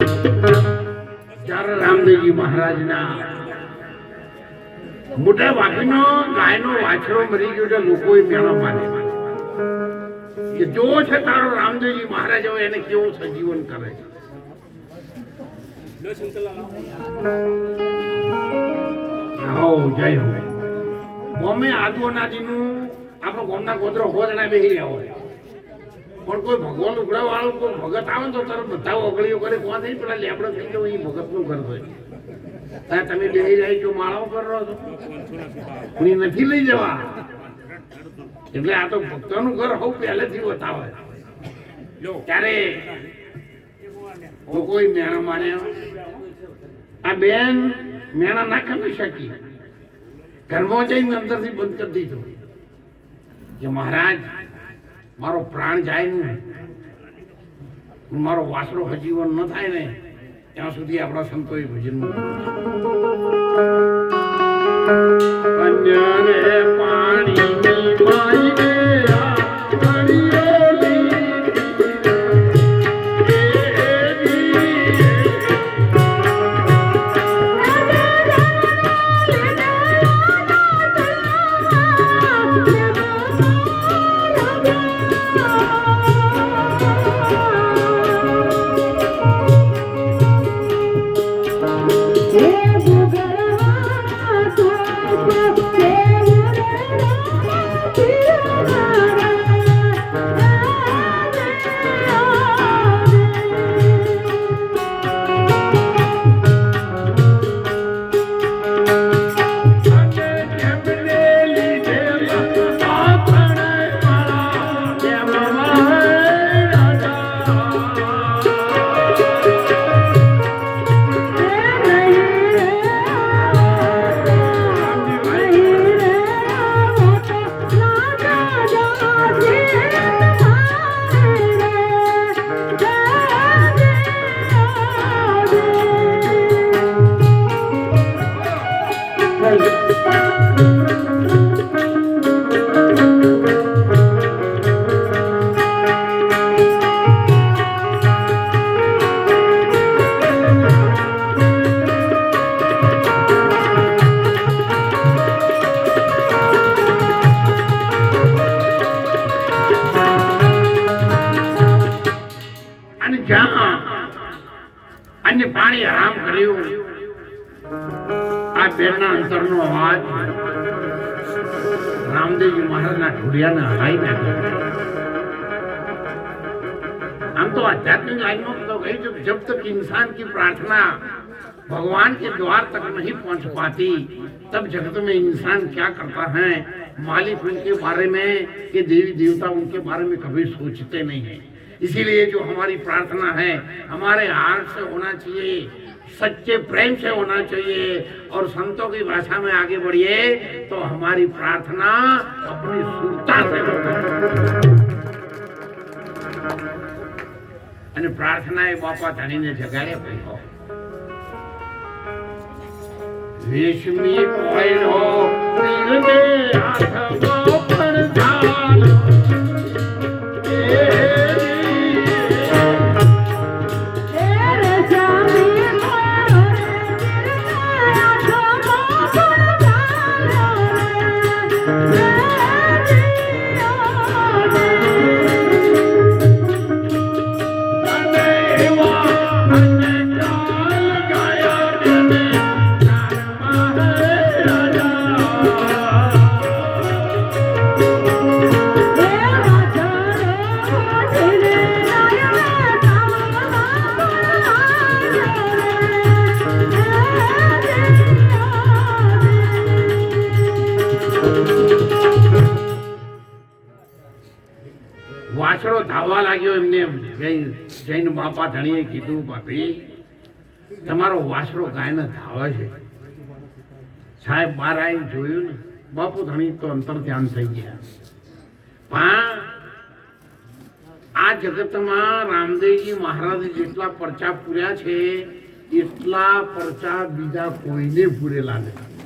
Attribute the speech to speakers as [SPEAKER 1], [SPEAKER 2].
[SPEAKER 1] ત્યારે રામદેવજી મહારાજના મોટા ગાય ગાયનો વાછરો મરી ગયો છે એ મેળો માને કે જો છે તારો રામદેવજી મહારાજ હવે એને કેવું સજીવન કરે છે? જય હો. ગમે આદુ અનાજીનું આપણો ગામના ગોદરો હો જણા બેસી રહ્યા હોય. પણ કોઈ ભગવાન ઉઘડા વાળો કોઈ ભગત આવે તો તરત બધા ઓગળીઓ કરે કોણ થઈ પેલા લેબડો થઈ ગયો એ ભગતનું ઘર હોય? ત્યાં તમે બે જાય છો, માળાઓ કરો છો? હું નથી લઈ જવા. એટલે આ તો ભક્તોનું ઘર હોવ પહેલેથી બતાવે. ત્યારે કોઈ મેણા માને આ બેન મેણા ના કરી શકી. ઘરમાં જઈને અંદરથી બંધ કરી દીધું. કે મહારાજ મારો પ્રાણ જાય ને મારો વાસરો હજીવન ન થાય ને, ત્યાં સુધી આપણા સંતોએ ભજન અન્યરે જ્યાં અન્ય પાણી હરામ કર્યું. આ બેરના અંતરનો અવાજ રામદેવજી મહારાજના ઢોલિયાને હલાવી નાખ્યો આમ તો आध्यात्मिक लाइन में तो गई जब जब तक इंसान की प्रार्थना भगवान के द्वार तक नहीं पहुंच पाती तब जगत में इंसान क्या करता है मालिक उनके बारे में कि देवी देवता उनके बारे में कभी सोचते नहीं है इसीलिए जो हमारी प्रार्थना है हमारे हार्ट से होना चाहिए सच्चे प्रेम से होना चाहिए और संतों की भाषा में आगे बढ़िए तो हमारी प्रार्थना अपनी सुरता से होती અને પ્રાર્થના એ બાપા ધણીને જગાડ્યા ભાઈ રેશમી કોયલો દિલને હાથમાં પણ વાછડો ધાવવા લાગ્યો એમને જૈન જૈન બાપા ધણીએ કીધું, ભાભી, તમારો વાછડો ગાયને ધાવે છે. સાહેબ, બહાર આવી જોયું ને, બાપુ ધણી તો અંતર ધ્યાન થઈ ગયા. પણ આ જગતમાં રામદેવજી મહારાજે જેટલા પરચા પૂર્યા છે, એટલા પરચા બીજા કોઈને પૂરેલા નથી.